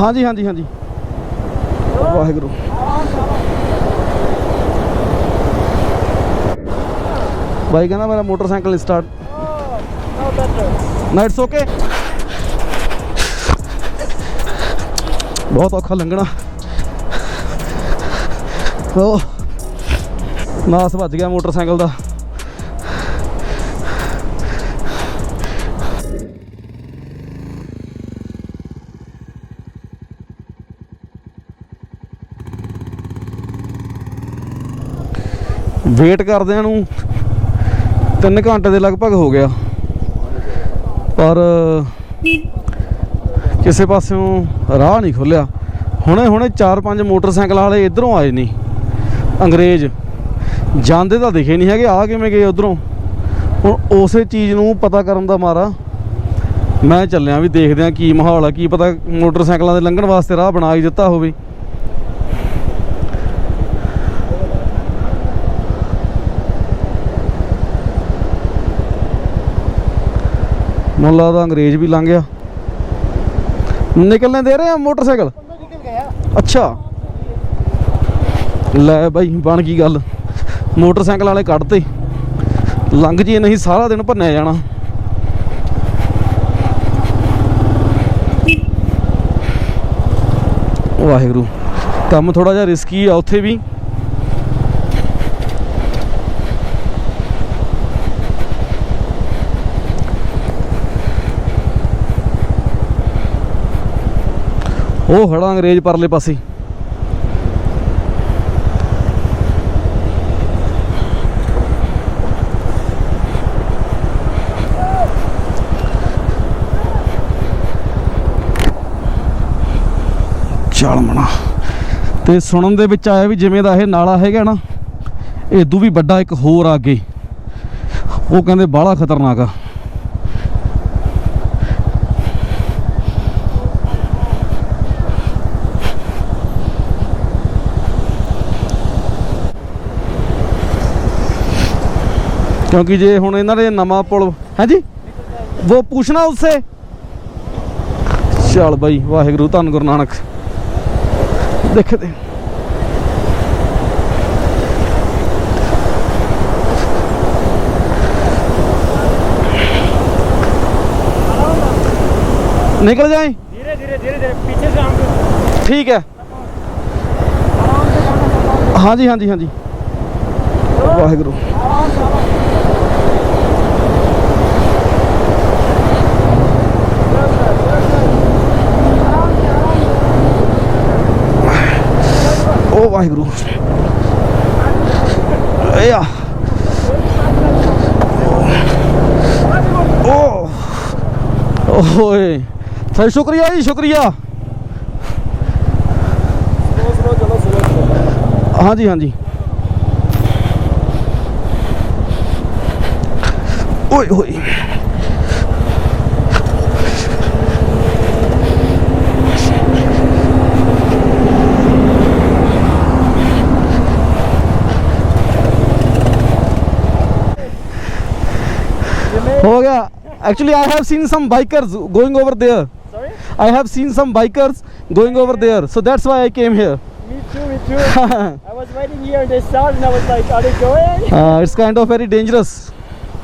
ਹਾਂਜੀ ਹਾਂਜੀ ਹਾਂਜੀ। ਵਾਹਿਗੁਰੂ। ਬਾਈ ਕਹਿੰਦਾ ਮੇਰਾ ਮੋਟਰਸਾਈਕਲ ਸਟਾਰਟ ਨਾ ਇਟਸ ਓਕੇ ਬਹੁਤ ਔਖਾ ਲੰਘਣਾ। ਉਹ, ਨਾਸ ਵੱਜ ਗਿਆ ਮੋਟਰਸਾਈਕਲ ਦਾ। ਵੇਟ ਕਰਦਿਆਂ ਨੂੰ। 3 ਘੰਟੇ ਦੇ ਲਗਭਗ ਹੋ ਗਿਆ। ਪਰ ਕਿਸੇ ਪਾਸਿਓਂ ਰਾਹ ਨਹੀਂ ਖੁੱਲਿਆ। ਹੁਣੇ ਹੁਣੇ 4-5 ਮੋਟਰਸਾਈਕਲ ਵਾਲੇ ਇਧਰੋਂ ਆਏ ਨਹੀਂ ਅੰਗਰੇਜ਼। ਜਾਂਦੇ ਤਾਂ ਦਿਖੇ ਨਹੀਂ ਹੈਗੇ ਆ ਕਿਵੇਂ ਗਏ ਉਧਰੋਂ। ਹੁਣ ਉਸੇ ਚੀਜ਼ ਨੂੰ ਪਤਾ ਕਰਨ ਦਾ ਮਾਰਾ। ਮੈਂ ਚੱਲਿਆ ਵੀ ਦੇਖਦੇ ਆ ਕੀ ਮਾਹੌਲ ਆ, ਕੀ ਪਤਾ ਮੋਟਰਸਾਈਕਲਾਂ ਦੇ ਲੰਘਣ ਵਾਸਤੇ ਰਾਹ ਬਣਾ ਹੀ ਦਿੱਤਾ ਹੋਵੇ। ਮੈਨੂੰ ਲੱਗਦਾ ਅੰਗਰੇਜ਼ ਵੀ ਲੰਘ ਗਿਆ। ਨਿਕਲਨੇ ਦੇ ਰਹੇ ਆ ਮੋਟਰਸਾਈਕਲ? ਅੱਛਾ। ਲੈ ਬਾਈ, ਬਣ ਗਈ ਗੱਲ। ਮੋਟਰਸਾਈਕਲ ਵਾਲੇ ਕੱਢਤੇ। ਲੰਘ ਜੇ ਨਹੀਂ ਸਾਰਾ ਦਿਨ ਭੰਨਿਆ ਜਾਣਾ। ਵਾਹਿਗੁਰੂ। ਕੰਮ ਥੋੜਾ ਜਿਹਾ ਰਿਸਕੀ ਆ ਉੱਥੇ ਵੀ। ਉਹ ਖੜਾ ਅੰਗਰੇਜ਼ ਪਰਲੇ ਪਾਸੇ। ਚੱਲ ਮਣਾ। ਤੇ ਸੁਣਨ ਦੇ ਵਿੱਚ ਆਇਆ ਵੀ ਜਿਵੇਂ ਦਾ ਇਹ ਨਾਲਾ ਹੈਗਾ ਨਾ ਇਦੋਂ ਵੀ ਵੱਡਾ ਇੱਕ ਹੋਰ ਆ ਅੱਗੇ। ਉਹ ਕਹਿੰਦੇ ਬਾਹਲਾ ਖਤਰਨਾਕ ਆ। क्योंकि जे हूँ इन्होंने नवा पुल है जी वो पूछना उससे चल बई वाहेगुरु धन गुरु नानक देखते निकल जाए धीरे धीरे धीरे धीरे पीछे से हम ठीक है हाँ जी हाँ जी हाँ जी वाहेगुरु ਵਾਹਿਗੁਰੂ ਇਹ ਆ ਓ ਓਏ ਸਾ ਸ਼ੁਕਰੀਆ ਜੀ ਸ਼ੁਕਰੀਆ ਹਾਂਜੀ ਹਾਂਜੀ ਓਏ ਹੋਏ Actually, I have seen some bikers going over there. Sorry? I have seen some bikers going over there. So that's why I came here. Me too, me too. I was waiting here and they started and I was like, are they going? Uh, it's kind of very dangerous.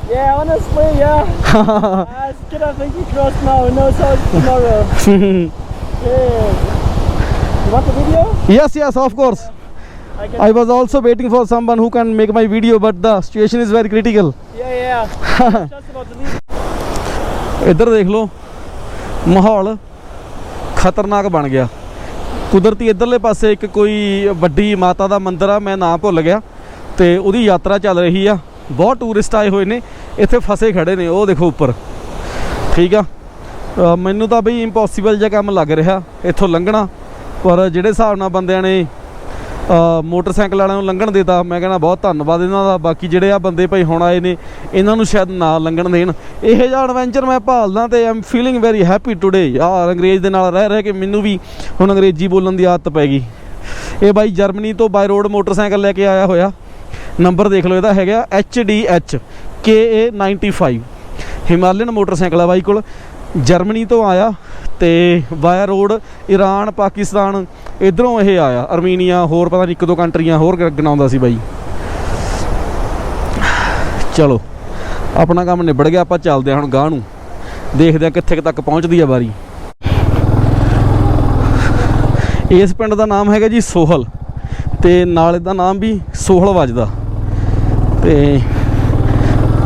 Yeah, honestly, yeah. uh, get up and cross now. No, so tomorrow. yeah. You want the video? Yes, yes, of course. Yeah. I, I, was also waiting for someone who can make my video, but the situation is very critical. Yeah, yeah. ਇੱਧਰ ਦੇਖ ਲਓ, ਮਾਹੌਲ ਖਤਰਨਾਕ ਬਣ ਗਿਆ। ਕੁਦਰਤੀ ਇੱਧਰਲੇ ਪਾਸੇ ਇੱਕ ਕੋਈ ਵੱਡੀ ਮਾਤਾ ਦਾ ਮੰਦਿਰ ਆ, ਮੈਂ ਨਾਂ ਭੁੱਲ ਗਿਆ, ਤੇ ਉਹਦੀ ਯਾਤਰਾ ਚੱਲ ਰਹੀ ਆ। ਬਹੁਤ ਟੂਰਿਸਟ ਆਏ ਹੋਏ ਨੇ, ਇੱਥੇ ਫਸੇ ਖੜੇ ਨੇ, ਉਹ ਦੇਖੋ ਉੱਪਰ। ਠੀਕ ਆ? ਮੈਨੂੰ ਤਾਂ ਬਈ ਇੰਪੋਸੀਬਲ ਜਿਹਾ ਕੰਮ ਲੱਗ ਰਿਹਾ, ਇੱਥੋਂ ਲੰਘਣਾ, ਪਰ ਜਿਹੜੇ ਹਿਸਾਬ ਨਾਲ ਬੰਦਿਆਂ ਨੇ ਮੋਟਰਸਾਈਕਲ ਵਾਲਿਆਂ ਨੂੰ ਲੰਘਣ ਦਿੱਤਾ ਮੈਂ ਕਹਿੰਦਾ ਬਹੁਤ ਧੰਨਵਾਦ ਇਹਨਾਂ ਦਾ। ਬਾਕੀ ਜਿਹੜੇ ਆ ਬੰਦੇ ਭਾਈ ਹੁਣ ਆਏ ਨੇ, ਇਹਨਾਂ ਨੂੰ ਸ਼ਾਇਦ ਨਾ ਲੰਘਣ ਦੇਣ। ਇਹ ਜਿਹਾ ਐਡਵੈਂਚਰ ਮੈਂ ਭਾਲਦਾ ਤੇ I'm feeling very happy today ਯਾਰ ਅੰਗਰੇਜ਼ ਦੇ ਨਾਲ ਰਹਿ ਰਹਿ ਕੇ ਮੈਨੂੰ ਵੀ ਹੁਣ ਅੰਗਰੇਜ਼ੀ ਬੋਲਣ ਦੀ ਆਦਤ ਪੈ ਗਈ। ਇਹ ਬਾਈ ਜਰਮਨੀ ਤੋਂ ਬਾਈ ਰੋਡ ਮੋਟਰਸਾਈਕਲ ਲੈ ਕੇ ਆਇਆ ਹੋਇਆ। ਨੰਬਰ ਦੇਖ ਲਓ, ਇਹਦਾ ਹੈਗਾ HDH KA95 ਹਿਮਾਲਯਨ ਮੋਟਰਸਾਈਕਲ ਆ ਬਾਈ ਕੋਲ। ਜਰਮਨੀ ਤੋਂ ਆਇਆ ਤੇ ਵਾਇਆ ਰੋਡ ਈਰਾਨ ਪਾਕਿਸਤਾਨ, ਇਧਰੋਂ ਇਹ ਆਇਆ, ਅਰਮੀਨੀਆ, ਹੋਰ ਪਤਾ ਨਹੀਂ ਇੱਕ ਦੋ ਕੰਟਰੀਆਂ ਹੋਰ ਗ- ਗਣਾਉਂਦਾ ਸੀ ਬਾਈ। ਚਲੋ, ਆਪਣਾ ਕੰਮ ਨਿਬੜ ਗਿਆ, ਆਪਾਂ ਚੱਲਦੇ ਹਾਂ ਹੁਣ ਗਾਂ ਨੂੰ। ਦੇਖਦੇ ਹਾਂ ਕਿੱਥੇ ਕੁ ਤੱਕ ਪਹੁੰਚਦੀ ਆ ਵਾਰੀ। ਇਸ ਪਿੰਡ ਦਾ ਨਾਮ ਹੈਗਾ ਜੀ ਸੋਹਲ, ਤੇ ਨਾਲੇ ਦਾ ਨਾਮ ਵੀ ਸੋਹਲ ਵੱਜਦਾ। ਤੇ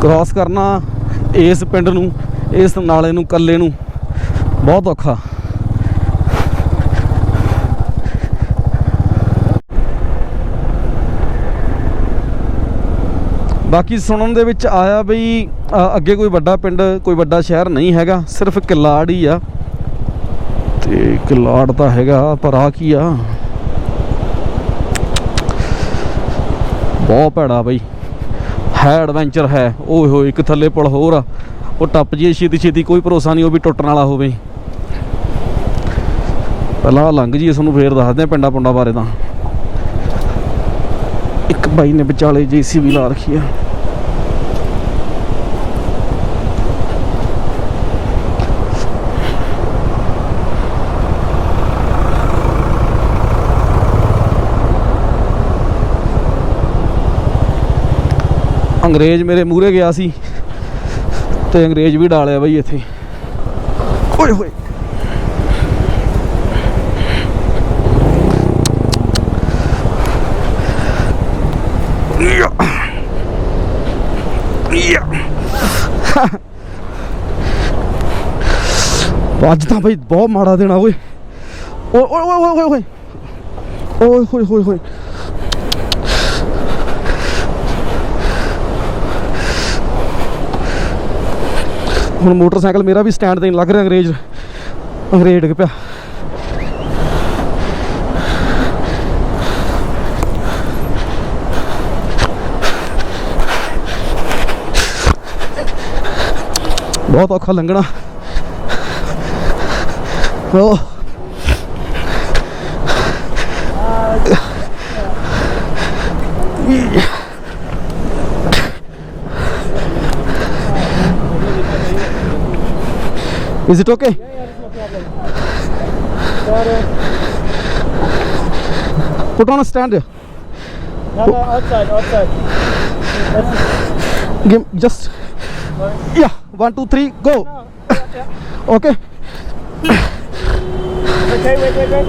ਕ੍ਰਾਸ ਕਰਨਾ ਇਸ ਪਿੰਡ ਨੂੰ। ਇਸ ਨਾਲੇ ਨੂੰ, ਕੱਲੇ ਨੂੰ। ਬਹੁਤ ਔਖਾ। ਬਾਕੀ ਸੁਣਨ ਦੇ ਵਿੱਚ ਆਇਆ ਬਈ ਅੱਗੇ ਕੋਈ ਵੱਡਾ ਪਿੰਡ, ਕੋਈ ਵੱਡਾ ਸ਼ਹਿਰ ਨਹੀਂ ਹੈਗਾ, ਸਿਰਫ ਕਿਲਾੜ ਹੀ ਆ। ਤੇ ਕਿਲਾੜ ਤਾਂ ਹੈਗਾ, ਪਰ ਆ ਕੀ ਆ? ਬਹੁਤ ਭੈੜਾ ਬਈ। ਹੈ ਐਡਵੈਂਚਰ ਹੈ। ਓਏ ਹੋਏ, ਇੱਕ ਥੱਲੇ ਪੁਲ ਹੋਰ ਆ। ਉਹ ਟੱਪ ਜੀ ਛੇਤੀ ਛੇਤੀ ਕੋਈ ਭਰੋਸਾ ਨਹੀਂ ਉਹ ਵੀ ਟੁੱਟਣ ਵਾਲਾ ਹੋਵੇ। ਪਹਿਲਾਂ ਲੰਘ ਜੀ ਤੁਹਾਨੂੰ ਫੇਰ ਦੱਸਦੇ ਆ ਪਿੰਡਾਂ ਪੁੰਡਾਂ ਬਾਰੇ ਤਾਂ। ਇੱਕ ਬਾਈ ਨੇ ਵਿਚਾਲੇ ਜੀਸੀਬੀ ਲਾ ਰੱਖੀ ਆ। ਅੰਗਰੇਜ਼ ਮੇਰੇ ਮੂਹਰੇ ਗਿਆ ਸੀ। ਤੇ ਅੰਗਰੇਜ਼ ਵੀ ਡਾਲਿਆ ਬਈ ਇੱਥੇ। ਓਏ ਹੋਏ। ਅੱਜ ਤਾਂ ਬਈ ਬਹੁਤ ਮਾੜਾ ਦੇਣਾ ਓਏ। ਓਏ ਓਏ ਓਏ ਓਏ ਓਏ। ਓਏ ਹੋਏ ਹੋਏ। ਹੁਣ ਮੋਟਰਸਾਈਕਲ ਮੇਰਾ ਵੀ ਸਟੈਂਡ ਤੇ ਨਹੀਂ ਲੱਗ ਰਿਹਾ ਅੰਗਰੇਜ਼। ਅੰਗਰੇਜ਼ ਡਿੱਗ ਪਿਆ। ਬਹੁਤ ਔਖਾ ਲੰਘਣਾ। ਉਹ Is it okay? Got it. Put on a stand. No, no, outside, outside. That's, Give just yeah. One, two, three, go. no, yeah, yeah. Okay. Okay, wait, wait, wait.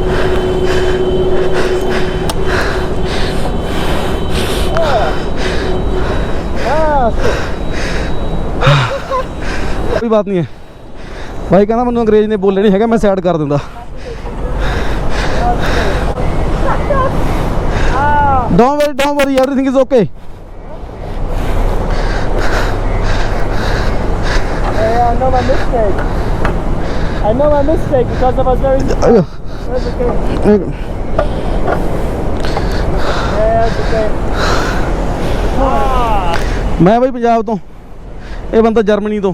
Ah, shit. ਕੋਈ ਬਾਤ ਨਹੀਂ ਹੈ ਭਾਈ ਕਹਿੰਦਾ ਮੈਨੂੰ ਅੰਗਰੇਜ਼ ਨੇ ਬੋਲੇ ਨਹੀਂ ਹੈਗਾ ਮੈਂ ਸਾਈਡ ਕਰ ਦਿੰਦਾ Ah, don't worry don't worry everything is okay yeah, I know my mistake. I know my mistake because I was very. That's okay. Yeah, it's okay. Ah, ਮੈਂ ਬਈ ਪੰਜਾਬ ਤੋਂ ਇਹ ਬੰਦਾ ਜਰਮਨੀ ਤੋਂ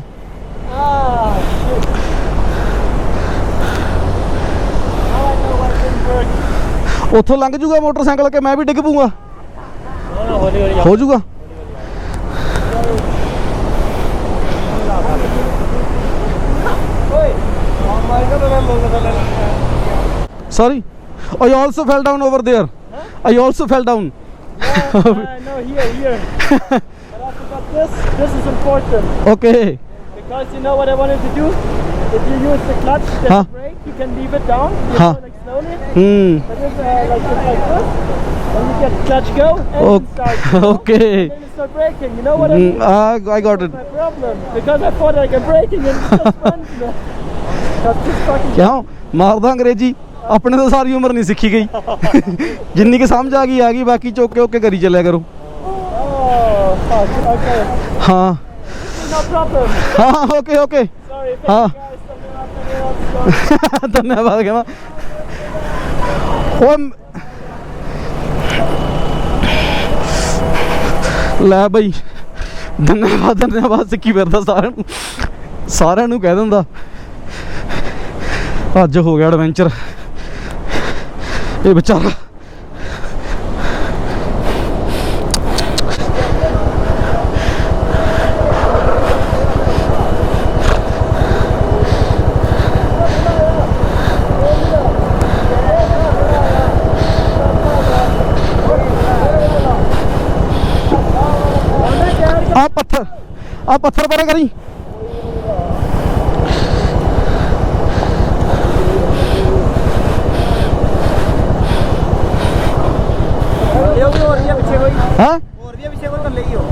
ਉੱਥੋਂ ਲੰਘ ਜੂਗਾ ਮੋਟਰਸਾਈਕਲ ਕਿ ਮੈਂ ਵੀ ਡਿੱਗ ਪੂੰਗਾ No, no, holi, holi. ਹੋ ਜੂਗਾ Oi. Oh my God. Sorry I also fell down over there I also fell down Yeah, no, here, here. but I forgot this. This is important okay because you know what I wanted to do. If you use the clutch, the Huh? brake, you can leave it down. You Huh. Go like slowly. hmm But if uh, like just like this, then you get clutch go and Ok- start. you know? okay. Then you start braking. You know what I mean? Mm, I, I got it My problem because I thought like I'm braking and it just runs. That's just fucking. ਕਿਉਂ ਮਾਰਦਾ ਅੰਗਰੇਜ਼ੀ ਆਪਣੇ ਤਾਂ ਸਾਰੀ ਉਮਰ ਨਹੀਂ ਸਿੱਖੀ ਗਈ ਜਿੰਨੀ ਕਿ ਸਮਝ ਆ ਗਈ ਆ ਗਈ ਬਾਕੀ ਚੁੱਕ ਓਕੇ ਕਰੀ ਚੱਲਿਆ ਕਰੋ Oh. ਹਾਂ. ਹਾਂ okay okay Sorry. Thank Huh? ਓਏ ਲੈ ਬਈ ਧੰਨਵਾਦ ਧੰਨਵਾਦ ਸਿੱਖੀ ਫਿਰਦਾ ਸਾਰਿਆਂ ਨੂੰ? ਸਾਰਿਆਂ ਨੂੰ ਕਹਿ ਦਿੰਦਾ, ਅੱਜ ਹੋ ਗਿਆ ਐਡਵੈਂਚਰ ਇਹ ਵਿਚਾਰਾ ਆ ਪੱਥਰ ਪਰੇ ਕਰੀ। ਲਿਓ ਵੀ ਪਿੱਛੇ ਕੋਈ। ਹਾਂ? ਹੋਰ ਵੀ ਪਿੱਛੇ ਕੋਈ ਥੱਲੇ ਹੀ ਹੋ।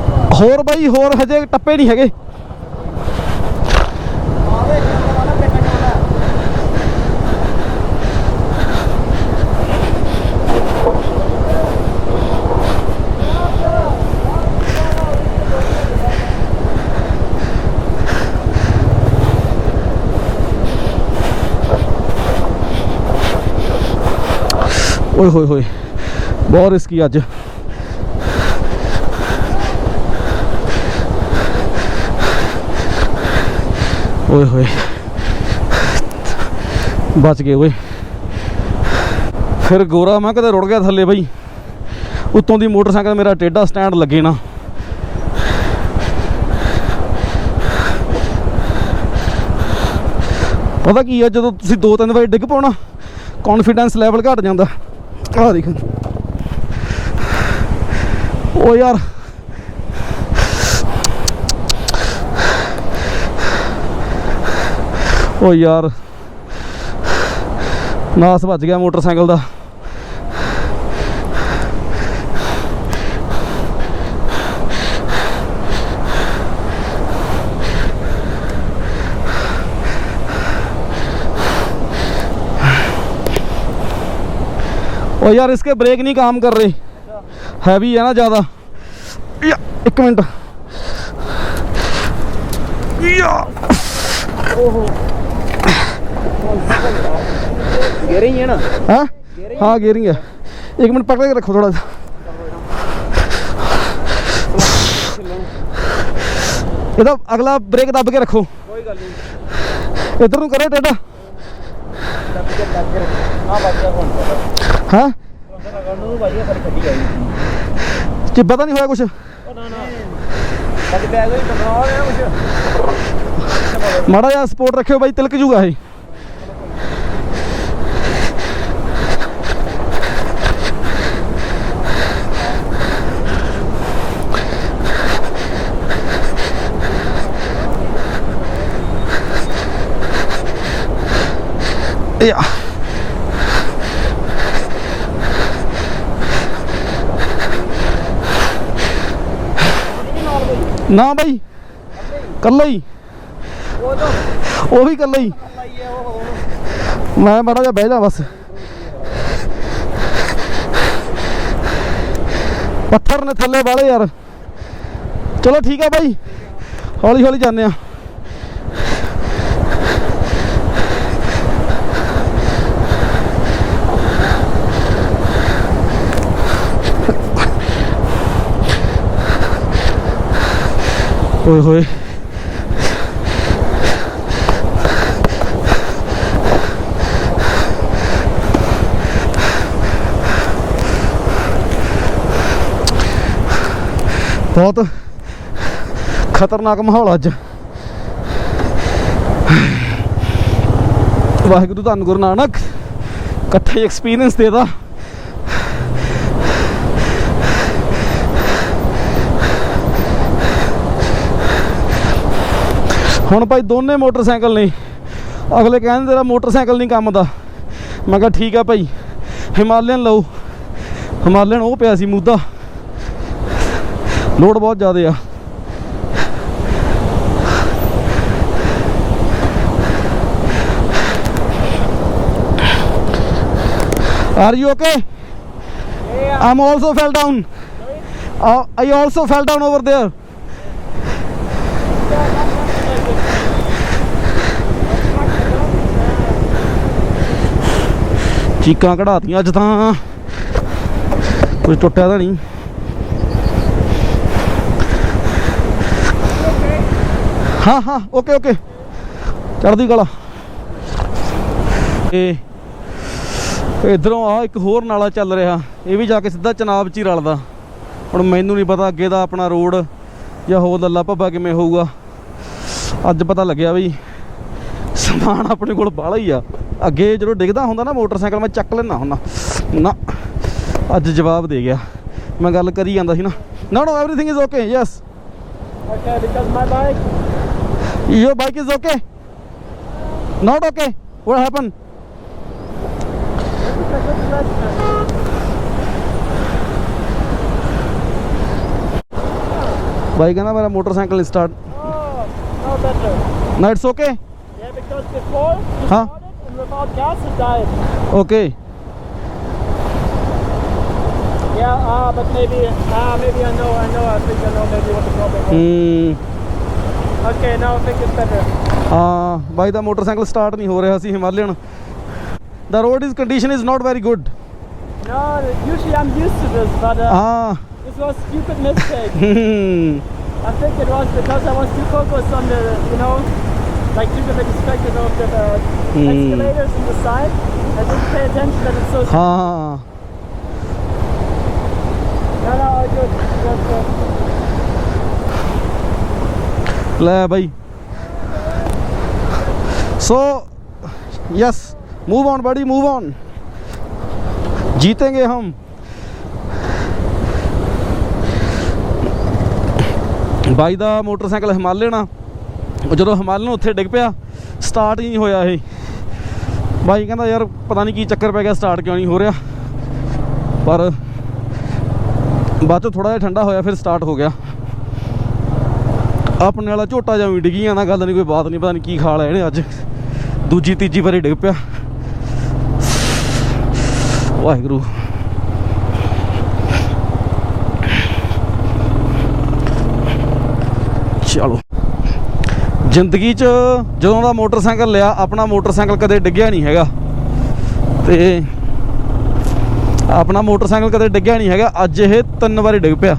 ਹੋਰ ਬਾਈ ਹੋਰ ਹਜੇ ਟੱਪੇ ਨਹੀਂ ਹੈਗੇ। ਓਏ ਹੋਏ ਹੋਏ, ਬਹੁਤ ਰਿਸਕੀ ਅੱਜ। ਓਏ ਹੋਏ, ਬਚ ਗਏ ਓਏ। ਫਿਰ ਗੋਰਾ, ਮੈਂ ਕਦੇ ਰੁੜ ਗਿਆ ਥੱਲੇ ਬਈ। ਉੱਤੋਂ ਦੀ ਮੋਟਰਸਾਈਕਲ ਮੇਰਾ ਟੇਢਾ ਸਟੈਂਡ ਲੱਗੇ ਨਾ। ਪਤਾ ਕੀ ਆ, ਜਦੋਂ ਤੁਸੀਂ ਦੋ ਤਿੰਨ ਵਾਰੀ ਡਿੱਗ ਪਾਉਣਾ ਕੌਨਫੀਡੈਂਸ ਲੈਵਲ ਘਟ ਜਾਂਦਾ। ਆਹ ਦੇਖ ਓ ਯਾਰ। ਓ ਯਾਰ। ਨਾਸ ਵੱਜ ਗਿਆ ਮੋਟਰਸਾਈਕਲ ਦਾ। ओ यार इसके ब्रेक नहीं काम कर रहे हैवी है ना ज़्यादा या, एक मिनट या, गिरे ही है ना हाँ हाँ गियरिंग है एक मिनट पकड़ के रखो थोड़ा सा ਇਹਦਾ ਅਗਲਾ ਬ੍ਰੇਕ ਦੱਬ ਕੇ ਰੱਖੋ कोई गल नहीं ਇਧਰ ਨੂੰ ਕਰੋ ਟੇਡਾ ਲੱਗ ਕੇ ਲੱਗ ਕੇ ਆ ਬਾਕੀ ਹੁਣ ਹਾਂ ਲਗਣ ਨੂੰ ਭਾਜੀ ਸਾਡੀ ਗੱਡੀ ਆਈ ਚਿੱਬਾ ਤਾਂ ਨਹੀਂ ਹੋਇਆ ਕੁਛ ਉਹ ਨਾ ਨਾ ਸਾਡੀ ਬੈਗ ਵੀ ਟਕਰਾ ਗਿਆ ਕੁਛ ਮਾੜਾ ਜਿਹਾ ਸਪੋਰਟ ਰੱਖਿਓ ਬਾਈ ਤਿਲਕ ਜੂਗਾ ਇਹ ਯਾ ਨਾ ਬਾਈ ਕੱਲਾ ਹੀ ਉਹ ਤਾਂ ਉਹ ਵੀ ਕੱਲਾ ਹੀ ਲਾਈ ਹੈ ਉਹ ਮੈਂ ਮਾੜਾ ਜਿਹਾ ਬਹਿ ਜਾ ਬਸ ਪੱਥਰ ਨੇ ਥੱਲੇ ਵਾਲੇ ਯਾਰ ਚਲੋ ਠੀਕ ਆ ਬਾਈ ਹੌਲੀ ਹੌਲੀ ਜਾਂਦੇ ਆ ਓਏ ਹੋਏ। ਬਹੁਤ ਖਤਰਨਾਕ ਮਾਹੌਲ ਅੱਜ। ਵਾਹਿਗੁਰੂ ਧੰਨ ਗੁਰੂ ਨਾਨਕ ਇਕੱਠੇ ਐਕਸਪੀਰੀਅੰਸ ਦੇਦਾ ਹੁਣ ਭਾਈ ਦੋਨੇ ਮੋਟਰਸਾਈਕਲ ਨੇ। ਅਗਲੇ ਕਹਿੰਦੇ ਤੇਰਾ ਮੋਟਰਸਾਈਕਲ ਨਹੀਂ ਕੰਮ ਦਾ। ਮੈਂ ਕਿਹਾ ਠੀਕ ਆ ਭਾਈ। ਹਿਮਾਲਯਨ ਲਓ। ਹਿਮਾਲਯਨ ਉਹ ਪਿਆ ਸੀ ਮੂਦਾ ਲੋਡ ਬਹੁਤ ਜ਼ਿਆਦਾ ਆ। Are you okay? I'm also fell down. Uh, I also fell down over there. ਚੀਕਾਂ ਕਢਾਤੀਆਂ ਅੱਜ ਤਾਂ। ਕੁਝ ਟੁੱਟਿਆ ਤਾਂ ਨਹੀਂ। ਹਾਂ ਹਾਂ, ਓਕੇ ਓਕੇ। ਚੜਦੀ ਕਲਾ। ਇਹ ਇਧਰੋਂ ਆ ਇੱਕ ਹੋਰ ਨਾਲਾ ਚੱਲ ਰਿਹਾ। ਇਹ ਵੀ ਜਾ ਕੇ ਸਿੱਧਾ ਚਨਾਬ ਚ ਹੀ ਰਲਦਾ। ਹੁਣ ਮੈਨੂੰ ਨਹੀਂ ਪਤਾ ਅੱਗੇ ਦਾ ਆਪਣਾ ਰੋਡ ਜਾਂ ਹੋਰ ਲੱਲਾ ਭੱਬਾ ਕਿਵੇਂ ਹੋਊਗਾ। ਅੱਜ ਪਤਾ ਲੱਗਿਆ ਵੀ ਸਮਾਨ ਆਪਣੇ ਕੋਲ ਬਾਹਲਾ ਹੀ ਆ। ਅੱਗੇ ਜਦੋਂ ਡਿੱਗਦਾ ਹੁੰਦਾ ਨਾ ਮੋਟਰਸਾਈਕਲ ਮੈਂ ਚੱਕ ਲੈਣਾ ਹੁੰਦਾ ਨਾ ਅੱਜ ਜਵਾਬ ਦੇ ਗਿਆ ਮੈਂ ਗੱਲ ਕਰੀ ਜਾਂਦਾ ਸੀ ਨਾ no no everything is okay yes Okay, because my bike. Your bike is okay? Not okay? What happened? भाई कहना मेरा motorcycle start Oh, no better. ना it's okay Yeah, because before you Huh? started and without gas it died. Okay Yeah, ah, but maybe, ah, maybe I know, I know, I think I know maybe what the problem was. ਹੂੰ Okay, now I think it's better. ਹਾਂ ਬਾਈ ਦਾ motorcycle start ਨਹੀਂ ਹੋ ਰਿਹਾ ਸੀ Himalayan the road is condition is not very good No, usually I'm used to this, but uh, ਹਾਂ this was a stupid mistake. ਹੂੰ I think it was because I was too focused on the, you know, like too distracted of the uh, Hmm. escalators on the side. I didn't pay attention that it's so. ਹਾਂ No, no, all good. Good, good. ਲੈ ਬਾਈ so yes move on बड़ी move on जीतेंगे हम ਬਾਈ ਦਾ motorcycle Himalayan ਆ ਉਹ ਜਦੋਂ Himalayan ਉੱਥੇ ਡਿੱਗ ਪਿਆ ਸਟਾਰਟ ਹੀ ਨਹੀਂ ਹੋਇਆ ਇਹ। ਬਾਈ ਕਹਿੰਦਾ ਯਾਰ ਪਤਾ ਨਹੀਂ ਕੀ ਚੱਕਰ ਪੈ ਗਿਆ ਸਟਾਰਟ ਕਿਉਂ ਨਹੀਂ ਹੋ ਰਿਹਾ। ਪਰ ਬਾਅਦ ਚੋਂ ਥੋੜਾ ਜਿਹਾ ਠੰਡਾ ਹੋਇਆ, ਫਿਰ ਸਟਾਰਟ ਹੋ ਗਿਆ। ਆਪਣੇ ਵਾਲਾ ਝੋਟਾ ਜਾਂ ਵੀ ਡਿੱਗੀਆਂ ਨਾ ਗੱਲ ਨਹੀਂ ਕੋਈ ਬਾਤ ਨਹੀਂ, ਪਤਾ ਨਹੀਂ ਕੀ ਖਾ ਲਿਆ ਇਹਨੇ ਅੱਜ। ਦੂਜੀ ਤੀਜੀ ਵਾਰੀ ਡਿੱਗ ਪਿਆ। ਵਾਹਿਗੁਰੂ ਚਲੋ ਜ਼ਿੰਦਗੀ 'ਚ ਜਦੋਂ ਦਾ ਮੋਟਰਸਾਈਕਲ ਲਿਆ, ਆਪਣਾ ਮੋਟਰਸਾਈਕਲ ਕਦੇ ਡਿੱਗਿਆ ਨਹੀਂ ਹੈਗਾ। ਤੇ ਆਪਣਾ ਮੋਟਰਸਾਈਕਲ ਕਦੇ ਡਿੱਗਿਆ ਨਹੀਂ ਹੈਗਾ, ਅੱਜ ਇਹ ਤਿੰਨ ਵਾਰੀ ਡਿੱਗ ਪਿਆ।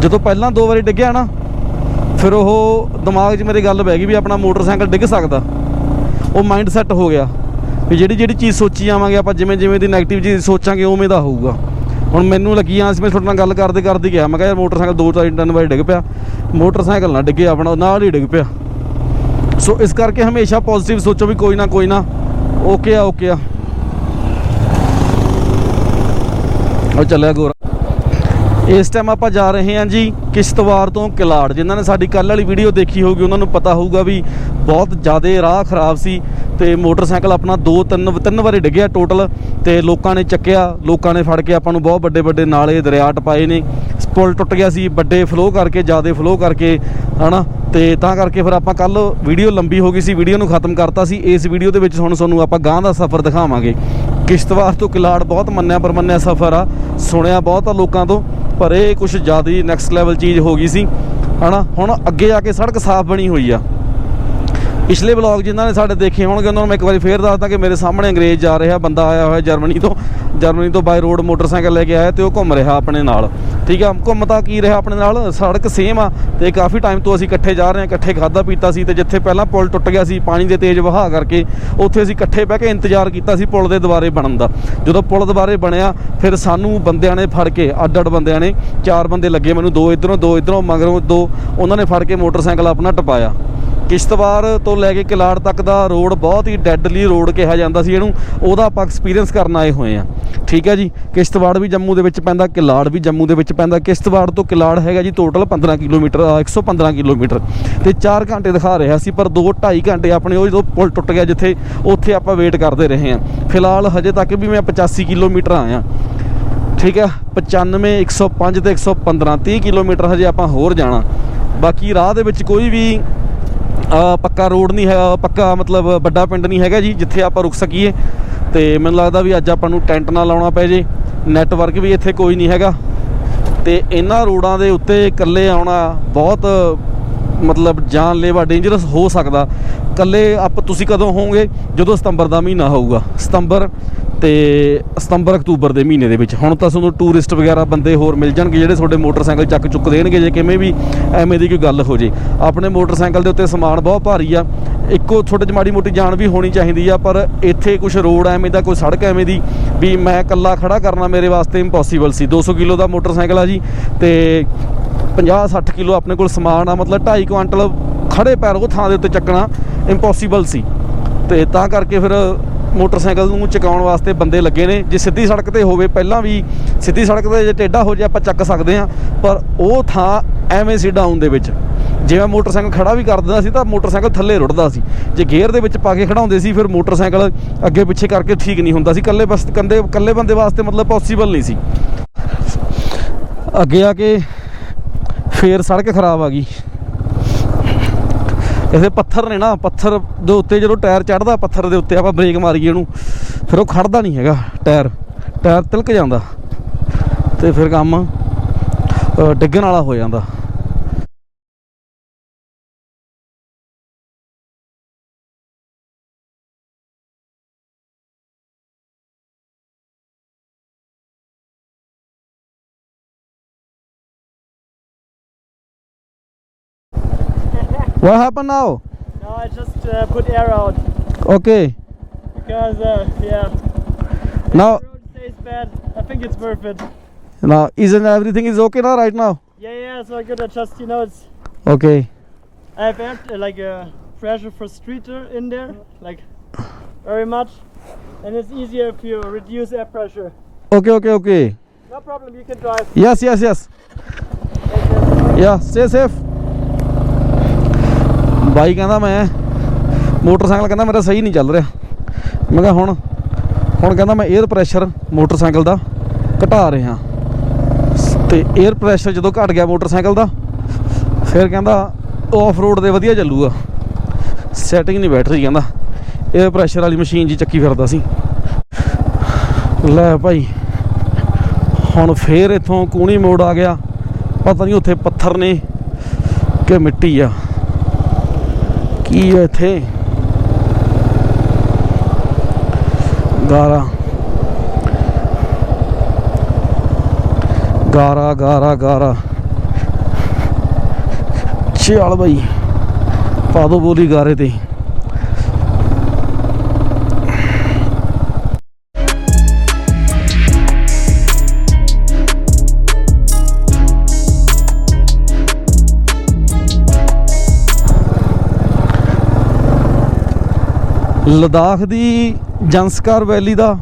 ਜਦੋਂ ਪਹਿਲਾਂ ਦੋ ਵਾਰੀ ਡਿੱਗਿਆ ਨਾ, ਫਿਰ ਉਹ ਦਿਮਾਗ 'ਚ ਮੇਰੀ ਗੱਲ ਬਹਿ ਗਈ ਵੀ ਆਪਣਾ ਮੋਟਰਸਾਈਕਲ ਡਿੱਗ ਸਕਦਾ। ਉਹ ਮਾਈਂਡ ਸੈੱਟ ਹੋ ਗਿਆ ਵੀ ਜਿਹੜੀ ਜਿਹੜੀ ਚੀਜ਼ ਸੋਚੀ ਜਾਵਾਂਗੇ, ਆਪਾਂ ਜਿਵੇਂ ਜਿਵੇਂ ਦੀ 네ਗੇਟਿਵ ਚੀਜ਼ ਸੋਚਾਂਗੇ, ਉਵੇਂ ਦਾ ਹੋਊਗਾ। ਹੁਣ ਮੈਨੂੰ ਲੱਗੀ ਆਂ ਸੀ ਮੈਂ ਤੁਹਾਡੇ ਨਾਲ ਗੱਲ ਕਰਦੇ ਕਰਦੇ ਹੀ ਗਿਆ ਮੈਂ ਕਿਹਾ ਯਾਰ ਮੋਟਰਸਾਈਕਲ ਦੋ ਚਾਰ ਤਿੰਨ ਵਾਰੀ ਡਿੱਗ ਪਿਆ। ਮੋਟਰਸਾਈਕਲ ਨਾ ਡਿੱਗੇ, ਆਪਣਾ ਨਾਲ ਹੀ ਡਿੱਗ ਪਿਆ। ਸੋ ਇਸ ਕਰਕੇ ਹਮੇਸ਼ਾ ਪੋਜ਼ਿਟਿਵ ਸੋਚੋ ਵੀ ਕੋਈ ਨਾ ਕੋਈ ਨਾ। ਓਕੇ ਆ ਓਕੇ ਆ। ਉਹ ਚੱਲਿਆ ਗੋਰਾ। ਇਸ ਟਾਈਮ ਆਪਾਂ ਜਾ ਰਹੇ ਹਾਂ ਜੀ ਕਿਸ਼ਤਵਾੜ ਤੋਂ ਕਿਲਾੜ। ਜਿਨ੍ਹਾਂ ਨੇ ਸਾਡੀ ਕੱਲ ਵਾਲੀ ਵੀਡੀਓ ਦੇਖੀ ਹੋਊਗੀ, ਉਹਨਾਂ ਨੂੰ ਪਤਾ ਹੋਊਗਾ ਵੀ ਬਹੁਤ ਜ਼ਿਆਦਾ ਰਾਹ ਖਰਾਬ ਸੀ। ਤੇ ਮੋਟਰਸਾਈਕਲ ਆਪਣਾ ਦੋ, ਤਿੰਨ ਤਿੰਨ ਵਾਰੀ ਡਿੱਗਿਆ ਟੋਟਲ ਤੇ ਲੋਕਾਂ ਨੇ ਚੱਕਿਆ, ਲੋਕਾਂ ਨੇ ਫੜ ਕੇ ਆਪਾਂ ਨੂੰ ਬਹੁਤ ਵੱਡੇ ਵੱਡੇ ਨਾਲੇ ਦਰਿਆ ਟਪਾਏ ਨੇ। ਪੁਲ ਟੁੱਟ ਗਿਆ ਸੀ, ਵੱਡੇ ਫਲੋ ਕਰਕੇ, ਜ਼ਿਆਦਾ ਫਲੋ ਕਰਕੇ, ਹਨਾ? ਤੇ ਤਾਂ ਕਰਕੇ ਫਿਰ ਆਪਾਂ ਕੱਲ ਵੀਡੀਓ ਲੰਬੀ ਹੋ ਗਈ ਸੀ ਵੀਡੀਓ ਨੂੰ ਖਤਮ ਕਰਤਾ ਸੀ। ਇਸ ਵੀਡੀਓ ਦੇ ਵਿੱਚ ਹੁਣ ਤੁਹਾਨੂੰ ਆਪਾਂ ਗਾਂ ਦਾ ਸਫ਼ਰ ਦਿਖਾਵਾਂਗੇ। ਕਿਸ਼ਤਵਾੜ ਤੋਂ ਕਿਲਾੜ ਬਹੁਤ ਮੰਨਿਆ ਪਰਮੰਨਿਆ ਸਫ਼ਰ ਆ, ਸੁਣਿਆ ਬਹੁਤ ਆ ਲੋਕਾਂ ਤੋਂ, ਪਰ ਇਹ ਕੁਝ ਜ਼ਿਆਦਾ ਹੀ ਨੈਕਸਟ ਲੈਵਲ ਚੀਜ਼ ਹੋ ਗਈ ਸੀ, ਹਨਾ? ਹੁਣ ਅੱਗੇ ਜਾ ਕੇ ਸੜਕ ਸਾਫ਼ ਬਣੀ ਹੋਈ ਆ। ਪਿਛਲੇ ਵਲੌਗ ਜਿਨ੍ਹਾਂ ਨੇ ਸਾਡੇ ਦੇਖੇ ਹੋਣਗੇ, ਉਹਨਾਂ ਨੂੰ ਮੈਂ ਇੱਕ ਵਾਰੀ ਫੇਰ ਦੱਸਦਾ ਕਿ ਮੇਰੇ ਸਾਹਮਣੇ ਅੰਗਰੇਜ਼ ਜਾ ਰਿਹਾ, ਬੰਦਾ ਆਇਆ ਹੋਇਆ ਜਰਮਨੀ ਤੋਂ ਜਰਮਨੀ ਤੋਂ ਬਾਈ ਰੋਡ ਮੋਟਰਸਾਈਕਲ ਲੈ ਕੇ ਆਇਆ ਤੇ ਉਹ ਘੁੰਮ ਰਿਹਾ ਆਪਣੇ ਨਾਲ। ਠੀਕ ਆ? ਘੁੰਮਤਾ ਕੀ ਰਿਹਾ ਆਪਣੇ ਨਾਲ? ਸੜਕ ਸੇਮ ਆ ਤੇ ਕਾਫੀ ਟਾਈਮ ਤੋਂ ਅਸੀਂ ਇਕੱਠੇ ਜਾ ਰਹੇ ਹਾਂ, ਇਕੱਠੇ ਖਾਦਾ ਪੀਤਾ ਸੀ ਤੇ ਜਿੱਥੇ ਪਹਿਲਾਂ ਪੁਲ ਟੁੱਟ ਗਿਆ ਸੀ, ਪਾਣੀ ਦੇ ਤੇਜ਼ ਵਹਾਅ ਕਰਕੇ, ਉੱਥੇ ਅਸੀਂ ਇਕੱਠੇ ਬਹਿ ਕੇ ਇੰਤਜ਼ਾਰ ਕੀਤਾ ਸੀ ਪੁਲ ਦੇ ਦੁਬਾਰੇ ਬਣਨ ਦਾ। ਜਦੋਂ ਪੁਲ ਦੁਬਾਰੇ ਬਣਿਆ, ਫਿਰ ਸਾਨੂੰ ਬੰਦਿਆਂ ਨੇ ਫੜ ਕੇ ਅੱਡ ਅੱਡ ਬੰਦਿਆਂ ਨੇ, ਚਾਰ ਬੰਦੇ ਲੱਗੇ ਮੈਨੂੰ, ਦੋ ਇਧਰੋਂ ਦੋ ਇਧਰੋਂ, ਮਗਰੋਂ ਦੋ, ਉਹਨਾਂ ਨੇ ਫੜ ਕੇ ਮੋਟਰਸਾਈਕਲ ਆਪਣਾ ਟਪਾਇਆ। ਕਿਸ਼ਤਵਾੜ ਤੋਂ ਲੈ ਕੇ ਕਿਲਾੜ ਤੱਕ ਦਾ ਰੋਡ ਬਹੁਤ ਹੀ ਡੈਡਲੀ ਰੋਡ ਕਿਹਾ ਜਾਂਦਾ ਸੀ ਇਹਨੂੰ ਉਹਦਾ ਆਪਾਂ ਐਕਸਪੀਰੀਅੰਸ ਕਰਨ ਆਏ ਹੋਏ ਆ ਠੀਕ ਹੈ ਜੀ? ਕਿਸ਼ਤਵਾੜ ਵੀ ਜੰਮੂ ਦੇ ਵਿੱਚ ਪੈਂਦਾ ਕਿਲਾੜ ਵੀ ਜੰਮੂ ਦੇ ਵਿੱਚ ਪੈਂਦਾ। ਕਿਸ਼ਤਵਾੜ ਤੋਂ ਕਿਲਾੜ ਹੈਗਾ ਜੀ ਟੋਟਲ 15 ਕਿਲੋਮੀਟਰ ਅ, 115 ਕਿਲੋਮੀਟਰ। ਤੇ 4 ਘੰਟੇ ਦਿਖਾ ਰਿਹਾ ਸੀ ਪਰ 2 2.5 ਘੰਟੇ ਆਪਣੇ ਉਹ ਜਦੋਂ ਪੁਲ ਟੁੱਟ ਗਿਆ ਜਿੱਥੇ ਉੱਥੇ ਆਪਾਂ ਵੇਟ ਕਰਦੇ ਰਹੇ ਆ ਫਿਲਹਾਲ ਹਜੇ ਤੱਕ ਵੀ ਮੈਂ 85 ਕਿਲੋਮੀਟਰ ਆਇਆ। ਠੀਕ ਹੈ? 95 105 ਤੇ 115 30 ਕਿਲੋਮੀਟਰ ਹਜੇ ਆਪਾਂ ਹੋਰ ਜਾਣਾ। ਬਾਕੀ ਰਾਹ ਦੇ ਵਿੱਚ ਕੋਈ ਵੀ ਪੱਕਾ ਰੋਡ ਨਹੀਂ ਹੈਗਾ, ਪੱਕਾ ਮਤਲਬ ਵੱਡਾ ਪਿੰਡ ਨਹੀਂ ਹੈਗਾ ਜੀ, ਜਿੱਥੇ ਆਪਾਂ ਰੁਕ ਸਕੀਏ। ਤੇ ਮੈਨੂੰ ਲੱਗਦਾ ਵੀ ਅੱਜ ਆਪਾਂ ਨੂੰ ਟੈਂਟ ਨਾ ਲਾਉਣਾ ਪੈ ਜੇ ਨੈਟਵਰਕ ਵੀ ਇੱਥੇ ਕੋਈ ਨਹੀਂ ਹੈਗਾ। ਤੇ ਇਹਨਾਂ ਰੋਡਾਂ ਦੇ ਉੱਤੇ ਇਕੱਲੇ ਆਉਣਾ ਬਹੁਤ ਮਤਲਬ ਜਾਨਲੇਵਾ ਡੇਂਜਰਸ ਹੋ ਸਕਦਾ। ਇਕੱਲੇ ਆਪ ਤੁਸੀਂ ਕਦੋਂ ਹੋਵੋਗੇ? ਜਦੋਂ ਸਤੰਬਰ ਦਾ ਮਹੀਨਾ ਹੋਊਗਾ। ਸਤੰਬਰ ਤੇ ਸਤੰਬਰ ਅਕਤੂਬਰ ਦੇ ਮਹੀਨੇ ਦੇ ਵਿੱਚ। ਹੁਣ ਤਾਂ ਤੁਹਾਨੂੰ ਟੂਰਿਸਟ ਵਗੈਰਾ ਬੰਦੇ ਹੋਰ ਮਿਲ ਜਾਣਗੇ, ਜਿਹੜੇ ਤੁਹਾਡੇ ਮੋਟਰਸਾਈਕਲ ਚੱਕ ਚੁੱਕ ਦੇਣਗੇ, ਜੇ ਕਿਵੇਂ ਵੀ ਐਵੇਂ ਦੀ ਕੋਈ ਗੱਲ ਹੋ ਜੇ। ਆਪਣੇ ਮੋਟਰਸਾਈਕਲ ਦੇ ਉੱਤੇ ਸਮਾਨ ਬਹੁਤ ਭਾਰੀ ਆ। ਇੱਕੋ ਛੋਟੇ ਜਿਹੀ ਮਾੜੀ ਮੋਟੀ ਜਾਨ ਵੀ ਹੋਣੀ ਚਾਹੀਦੀ ਆ, ਪਰ ਇੱਥੇ ਕੁਝ ਰੋਡ ਐਵੇਂ ਦਾ, ਕੋਈ ਸੜਕ ਐਵੇਂ ਦੀ ਵੀ ਮੈਂ ਇਕੱਲਾ ਖੜਾ ਕਰਨਾ ਮੇਰੇ ਵਾਸਤੇ ਇੰਪੋਸੀਬਲ ਸੀ। 200 ਕਿਲੋ ਦਾ ਮੋਟਰਸਾਈਕਲ ਆ ਜੀ, ਤੇ 50 60 ਕਿਲੋ ਆਪਣੇ ਕੋਲ ਸਮਾਨ ਆ, ਮਤਲਬ 2.5 ਕੁਆਂਟਲ ਖੜੇ ਪੈਰ ਉਹ ਥਾਂ ਦੇ ਉੱਤੇ ਚੱਕਣਾ ਇੰਪੋਸੀਬਲ ਸੀ। ਤੇ ਤਾਂ ਕਰਕੇ ਫਿਰ ਮੋਟਰਸਾਈਕਲ ਨੂੰ ਚਕਾਉਣ ਵਾਸਤੇ ਬੰਦੇ ਲੱਗੇ ਨੇ। ਜੇ ਸਿੱਧੀ ਸੜਕ ਤੇ ਹੋਵੇ, ਪਹਿਲਾਂ ਵੀ ਸਿੱਧੀ ਸੜਕ ਤੇ ਜੇ ਟੇਢਾ ਹੋ ਜੇ, ਆਪਾਂ ਚੱਕ ਸਕਦੇ ਆ ਪਰ ਉਹ ਥਾਂ ਐਵੇਂ ਸੀ ਡਾਊਨ ਦੇ ਵਿੱਚ। ਜਿਵੇਂ ਮੋਟਰਸਾਈਕਲ ਖੜਾ ਵੀ ਕਰ ਦਿੰਦਾ ਸੀ, ਤਾਂ ਮੋਟਰਸਾਈਕਲ ਥੱਲੇ ਰੁੜਦਾ ਸੀ। ਜੇ ਗੇਅਰ ਦੇ ਵਿੱਚ ਪਾ ਕੇ ਖੜਾਉਂਦੇ ਸੀ, ਫਿਰ ਮੋਟਰਸਾਈਕਲ ਅੱਗੇ ਪਿੱਛੇ ਕਰਕੇ ਠੀਕ ਨਹੀਂ ਹੁੰਦਾ ਸੀ। ਇਕੱਲੇ ਬਸ ਕੰਦੇ ਇਕੱਲੇ ਬੰਦੇ ਵਾਸਤੇ ਮਤਲਬ ਪੋਸੀਬਲ ਨਹੀਂ ਸੀ। ਅੱਗੇ ਆ ਕੇ ਫੇਰ ਸੜਕ ਖਰਾਬ ਆ ਗਈ। ਇਹਦੇ ਪੱਥਰ ਨੇ ਨਾ, ਪੱਥਰ ਦੇ ਉੱਤੇ ਜਦੋਂ ਟਾਇਰ ਚੜਦਾ, ਪੱਥਰ ਦੇ ਉੱਤੇ ਆਪਾਂ ਬ੍ਰੇਕ ਮਾਰੀਏ ਉਹਨੂੰ ਫਿਰ ਉਹ ਖੜਦਾ ਨਹੀਂ ਹੈਗਾ ਟਾਇਰ। ਟਾਇਰ ਤਿਲਕ ਜਾਂਦਾ ਤੇ ਫਿਰ ਕੰਮ ਡਿੱਗਣ ਵਾਲਾ ਹੋ ਜਾਂਦਾ। What happened now? No, I just uh, put air out. Okay. Because, uh, yeah. Now. The road stays bad. I think it's worth it. Now, isn't everything is okay now, right now? Yeah, yeah, so I could adjust, you know, it's. Okay. I've uh, like a pressure for streeter uh, in there, like very much. And it's easier if you reduce air pressure. Okay, okay, okay. No problem, you can drive. Yes, yes, yes. yes, yes. Yeah, stay safe. ਬਾਈ ਕਹਿੰਦਾ ਮੈਂ motorcycle ਕਹਿੰਦਾ ਮੇਰਾ ਸਹੀ ਨਹੀਂ ਚੱਲ ਰਿਹਾ। ਮੈਂ ਕਿਹਾ ਹੁਣ ਹੁਣ ਕਹਿੰਦਾ ਮੈਂ 에ਅਰ ਪ੍ਰੈਸ਼ਰ ਮੋਟਰਸਾਈਕਲ ਦਾ ਘਟਾ ਰਿਹਾ। ਤੇ 에ਅਰ ਪ੍ਰੈਸ਼ਰ ਜਦੋਂ ਘਟ ਗਿਆ ਮੋਟਰਸਾਈਕਲ ਦਾ, ਫਿਰ ਕਹਿੰਦਾ ਆਫ ਰੋਡ ਦੇ ਵਧੀਆ ਚੱਲੂਗਾ। ਸੈਟਿੰਗ ਨਹੀਂ ਬੈਠ ਰਹੀ ਕਹਿੰਦਾ। 에ਅਰ ਪ੍ਰੈਸ਼ਰ ਵਾਲੀ ਮਸ਼ੀਨ ਜੀ ਚੱਕੀ ਫਿਰਦਾ ਸੀ। ਲੈ ਭਾਈ, ਹੁਣ ਫੇਰ ਇਥੋਂ ਕੂਣੀ ਮੋੜ ਆ ਗਿਆ। ਪਤਾ ਨਹੀਂ ਉੱਥੇ ਪੱਥਰ ਨੇ ਕਿ ਮਿੱਟੀ ਆ। ਕੀ ਹੈ ਇੱਥੇ? ਗਾਰਾ। ਗਾਰਾ ਗਾਰਾ ਗਾਰਾ। ਚੱਲ ਬਈ। ਪਾ ਦੋ ਬੋਲੀ ਗਾਰੇ ਤੇ। ਲਦਾਖ ਦੀ ਜੰਸਕਾਰ ਵੈਲੀ ਦਾ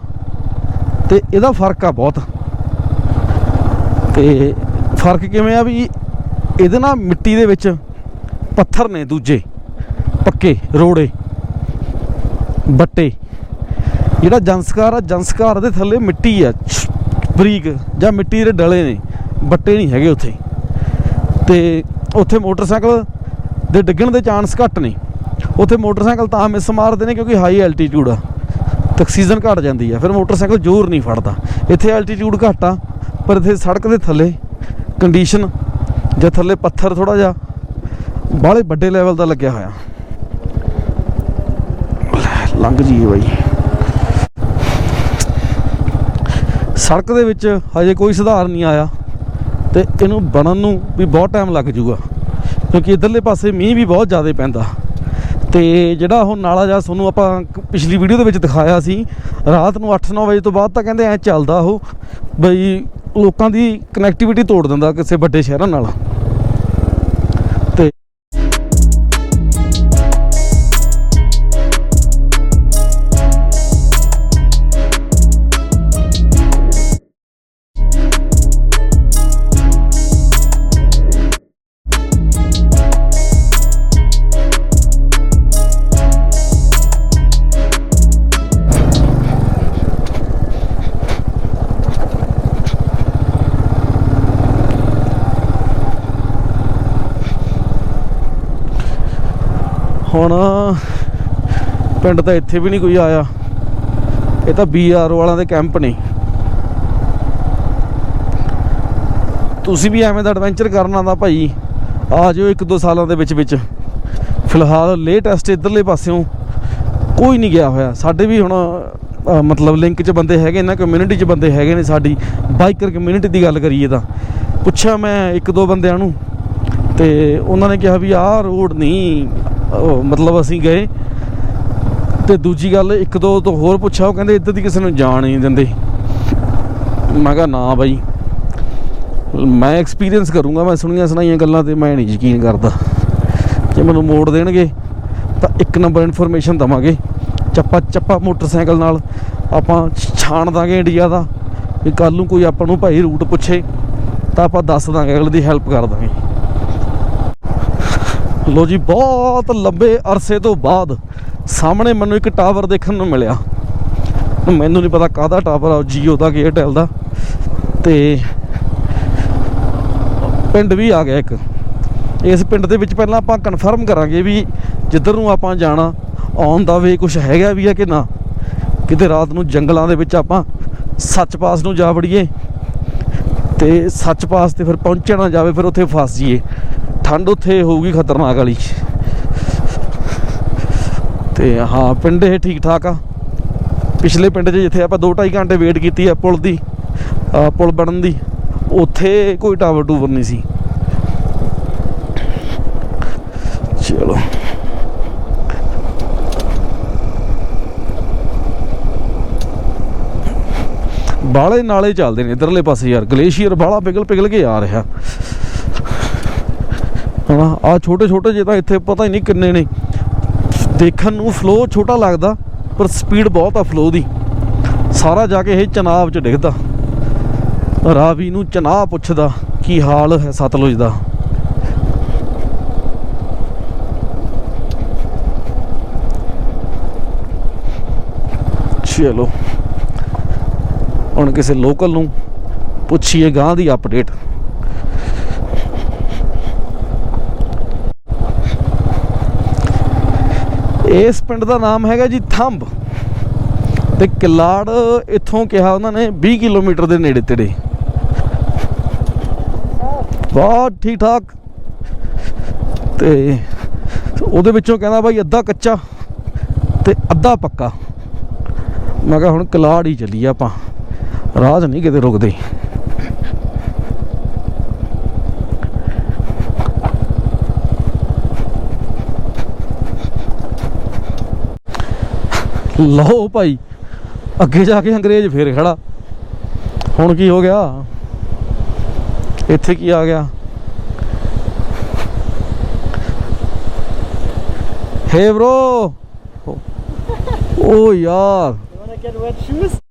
ਤੇ ਇਹਦਾ ਫ਼ਰਕ ਆ ਬਹੁਤ। ਤੇ ਫ਼ਰਕ ਕਿਵੇਂ ਆ ਵੀ ਇਹਦੇ ਨਾਲ ਮਿੱਟੀ ਦੇ ਵਿੱਚ ਪੱਥਰ ਨੇ ਦੂਜੇ, ਪੱਕੇ, ਰੋੜੇ, ਬੱਟੇ। ਜਿਹੜਾ ਜੰਸਕਾਰ ਆ, ਜੰਸਕਾਰ ਦੇ ਥੱਲੇ ਮਿੱਟੀ ਆ, ਬਰੀਕ, ਜਾਂ ਮਿੱਟੀ ਦੇ ਡਲੇ ਨੇ, ਬੱਟੇ ਨਹੀਂ ਹੈਗੇ ਉੱਥੇ। ਤੇ ਉੱਥੇ ਮੋਟਰਸਾਈਕਲ ਦੇ ਡਿੱਗਣ ਦੇ ਚਾਂਸ ਘੱਟ ਨੇ। ਉੱਥੇ ਮੋਟਰਸਾਈਕਲ ਤਾਂ ਮਿਸ ਮਾਰਦੇ ਨੇ ਕਿਉਂਕਿ ਹਾਈ ਐਲਟੀਟਿਊਡ ਆ। ਤੇ ਆਕਸੀਜਨ ਘਟ ਜਾਂਦੀ ਆ। ਫਿਰ ਮੋਟਰਸਾਈਕਲ ਜ਼ੋਰ ਨਹੀਂ ਫੜਦਾ। ਇੱਥੇ ਐਲਟੀਟਿਊਡ ਘੱਟ ਆ, ਪਰ ਇੱਥੇ ਸੜਕ ਦੇ ਥੱਲੇ ਕੰਡੀਸ਼ਨ ਜਾਂ ਥੱਲੇ ਪੱਥਰ ਥੋੜਾ ਜਿਹਾ, ਬਾਹਲੇ ਵੱਡੇ ਲੈਵਲ ਦਾ ਲੱਗਿਆ ਹੋਇਆ। ਲੰਘ ਜੀ ਬਾਈ। ਸੜਕ ਦੇ ਵਿੱਚ ਹਜੇ ਕੋਈ ਸੁਧਾਰ ਨਹੀਂ ਆਇਆ ਤੇ ਇਹਨੂੰ ਬਣਨ ਨੂੰ ਵੀ ਬਹੁਤ ਟਾਈਮ ਲੱਗ ਜਾਊਗਾ। ਕਿਉਂਕਿ ਇਧਰਲੇ ਪਾਸੇ ਮੀਂਹ ਵੀ ਬਹੁਤ ਜ਼ਿਆਦਾ ਪੈਂਦਾ। ਤੇ ਜਿਹੜਾ ਉਹ ਨਾਲਾ ਜਾਂ ਤੁਹਾਨੂੰ ਆਪਾਂ ਪਿਛਲੀ ਵੀਡੀਓ ਦੇ ਵਿੱਚ ਦਿਖਾਇਆ ਸੀ, ਰਾਤ ਨੂੰ 8-9 ਵਜੇ ਤੋਂ ਬਾਅਦ ਤਾਂ ਕਹਿੰਦੇ ਐ ਚੱਲਦਾ ਉਹ, ਬਈ ਲੋਕਾਂ ਦੀ ਕਨੈਕਟੀਵਿਟੀ ਤੋੜ ਦਿੰਦਾ ਕਿਸੇ ਵੱਡੇ ਸ਼ਹਿਰਾਂ ਨਾਲ। ਹੁਣ ਪਿੰਡ ਤਾਂ ਇੱਥੇ ਵੀ ਨਹੀਂ ਕੋਈ ਆਇਆ। ਇਹ ਤਾਂ ਬੀਆਰ ਵਾਲਿਆਂ ਦੇ ਕੈਂਪ ਨੇ। ਤੁਸੀਂ ਵੀ ਐਵੇਂ ਦਾ ਐਡਵੈਂਚਰ ਕਰਨਾ ਦਾ ਭਾਈ। ਆ ਜਿਓ ਇੱਕ ਦੋ ਸਾਲਾਂ ਦੇ ਵਿੱਚ ਵਿੱਚ। ਫਿਲਹਾਲ ਲੇਟੈਸਟ ਇਧਰਲੇ ਪਾਸਿਓਂ ਕੋਈ ਨਹੀਂ ਗਿਆ ਹੋਇਆ। ਸਾਡੇ ਵੀ ਹੁਣ ਮਤਲਬ ਲਿੰਕ 'ਚ ਬੰਦੇ ਹੈਗੇ ਨਾ ਕਮਿਊਨਿਟੀ 'ਚ ਬੰਦੇ ਹੈਗੇ ਨੇ ਸਾਡੀ। ਬਾਈਕਰ ਕਮਿਊਨਿਟੀ ਦੀ ਗੱਲ ਕਰੀਏ ਤਾਂ। ਪੁੱਛਿਆ ਮੈਂ ਇੱਕ ਦੋ ਬੰਦਿਆਂ ਨੂੰ ਤੇ ਉਹਨਾਂ ਨੇ ਕਿਹਾ ਵੀ ਆਹ ਰੋਡ ਨਹੀਂ ਮਤਲਬ ਅਸੀਂ ਗਏ ਤੇ ਦੂਜੀ ਗੱਲ ਇੱਕ ਦੋ ਤੋਂ ਹੋਰ ਪੁੱਛਿਆ, ਉਹ ਕਹਿੰਦੇ ਇੱਧਰ ਦੀ ਕਿਸੇ ਨੂੰ ਜਾਣ ਨਹੀਂ ਦਿੰਦੇ। ਮੈਂ ਕਿਹਾ, ਨਾ ਬਾਈ। ਮੈਂ ਐਕਸਪੀਰੀਅੰਸ ਕਰੂੰਗਾ, ਮੈਂ ਸੁਣੀਆਂ ਸੁਣਾਈਆਂ ਗੱਲਾਂ ਤੇ ਮੈਂ ਨਹੀਂ ਯਕੀਨ ਕਰਦਾ। ਜੇ ਮੈਨੂੰ ਮੋੜ ਦੇਣਗੇ, ਤਾਂ ਇੱਕ ਨੰਬਰ ਇਨਫੋਰਮੇਸ਼ਨ ਦਵਾਂਗੇ। ਚੱਪਾ ਚੱਪਾ ਮੋਟਰਸਾਈਕਲ ਨਾਲ ਆਪਾਂ ਛਾਣ ਦਾਂਗੇ ਇੰਡੀਆ ਦਾ। ਵੀ ਕੱਲ ਨੂੰ ਕੋਈ ਆਪਾਂ ਨੂੰ ਭਾਈ ਰੂਟ ਪੁੱਛੇ, ਤਾਂ ਆਪਾਂ ਦੱਸ ਦਾਂਗੇ, ਅਗਲੇ ਦੀ ਹੈਲਪ ਕਰ ਦਾਂਗੇ। ਲੋ ਜੀ, ਬਹੁਤ ਲੰਬੇ ਅਰਸੇ ਤੋਂ ਬਾਅਦ ਸਾਹਮਣੇ ਮੈਨੂੰ ਇੱਕ ਟਾਵਰ ਦੇਖਣ ਨੂੰ ਮਿਲਿਆ। ਮੈਨੂੰ ਨਹੀਂ ਪਤਾ ਕਾਹਦਾ ਟਾਵਰ ਆ ਜੀਓ ਦਾ ਕਿ ਏਅਰਟੈਲ ਦਾ। ਤੇ ਪਿੰਡ ਵੀ ਆ ਗਿਆ ਇੱਕ। ਇਸ ਪਿੰਡ ਦੇ ਵਿੱਚ ਪਹਿਲਾਂ ਆਪਾਂ ਕਨਫਰਮ ਕਰਾਂਗੇ ਵੀ ਜਿੱਧਰ ਨੂੰ ਆਪਾਂ ਜਾਣਾ, ਆਉਣ ਦਾ ਵੇ ਕੁਝ ਹੈਗਾ ਵੀ ਆ ਕਿ ਨਾ। ਕਿਤੇ ਰਾਤ ਨੂੰ ਜੰਗਲਾਂ ਦੇ ਵਿੱਚ ਆਪਾਂ ਸੱਚ ਪਾਸ ਨੂੰ ਜਾ ਵੜੀਏ ਤੇ ਸੱਚ ਪਾਸ ਤੇ ਫਿਰ ਪਹੁੰਚਿਆ ਨਾ ਜਾਵੇ, ਫਿਰ ਉੱਥੇ ਫਸ ਜਾਈਏ। ਠੰਡ ਉੱਥੇ ਹੋਊਗੀ ਖਤਰਨਾਕ ਵਾਲੀ। ਤੇ ਹਾਂ, ਪਿੰਡ ਇਹ ਠੀਕ ਠਾਕ ਆ। ਪਿਛਲੇ ਪਿੰਡ 'ਚ ਜਿੱਥੇ ਆਪਾਂ 2.5 ਘੰਟੇ ਵੇਟ ਕੀਤੀ ਆ ਪੁਲ ਦੀ ਪੁਲ ਬਣਨ ਦੀ, ਉੱਥੇ ਕੋਈ ਟਾਵਰ ਟੂਵਰ ਨਹੀਂ ਸੀ। ਚਲੋ। ਬਾਲੇ ਨਾਲੇ ਚੱਲਦੇ ਨੇ, ਇਧਰਲੇ ਪਾਸੇ ਯਾਰ, ਗਲੇਸ਼ੀਅਰ ਬਾਲਾ ਪਿਘਲ ਪਿਘਲ ਕੇ ਆ ਰਿਹਾ। ਹਣਾ ਆ ਛੋਟੇ ਛੋਟੇ ਜੇ ਤਾਂ ਇੱਥੇ ਪਤਾ ਹੀ ਨਹੀਂ ਕਿੰਨੇ ਨੇ। ਦੇਖਣ ਨੂੰ ਫਲੋ ਛੋਟਾ ਲੱਗਦਾ, ਪਰ ਸਪੀਡ ਬਹੁਤ ਆ ਫਲੋ ਦੀ। ਸਾਰਾ ਜਾ ਕੇ ਇਹ ਚਨਾਬ ਚ ਡਿੱਗਦਾ। ਰਾਵੀ ਨੂੰ ਚਨਾਹ ਪੁੱਛਦਾ, ਕੀ ਹਾਲ ਹੈ ਸਤਲੁਜ ਦਾ? ਚਲੋ, ਹੁਣ ਕਿਸੇ ਲੋਕਲ ਨੂੰ ਪੁੱਛੀਏ ਗਾਂ ਦੀ ਅਪਡੇਟ ਇਸ ਪਿੰਡ ਦਾ ਨਾਮ ਹੈਗਾ ਜੀ ਥੰਬ। ਤੇ ਕਿਲਾੜ ਇੱਥੋਂ ਕਿਹਾ ਉਹਨਾਂ ਨੇ 20 ਕਿਲੋਮੀਟਰ ਦੇ ਨੇੜੇ ਤੇੜੇ। ਬਹੁਤ ਠੀਕ ਠਾਕ ਤੇ ਉਹਦੇ ਵਿੱਚੋਂ ਕਹਿੰਦਾ ਬਾਈ ਅੱਧਾ ਕੱਚਾ ਤੇ ਅੱਧਾ ਪੱਕਾ। ਮੈਂ ਕਿਹਾ ਹੁਣ ਕਿਲਾੜ ਹੀ ਚੱਲੀ ਆਪਾਂ। ਰਾਹ ਨਹੀਂ ਕਿਤੇ ਰੁਕਦੇ। ਲਓ ਭਾਈ। ਅੱਗੇ ਜਾ ਕੇ ਅੰਗਰੇਜ਼ ਫੇਰ ਖੜਾ। ਹੁਣ ਕੀ ਹੋ ਗਿਆ? ਇੱਥੇ ਕੀ ਆ ਗਿਆ? ਹੇ bro ਓ ਯਾਰ।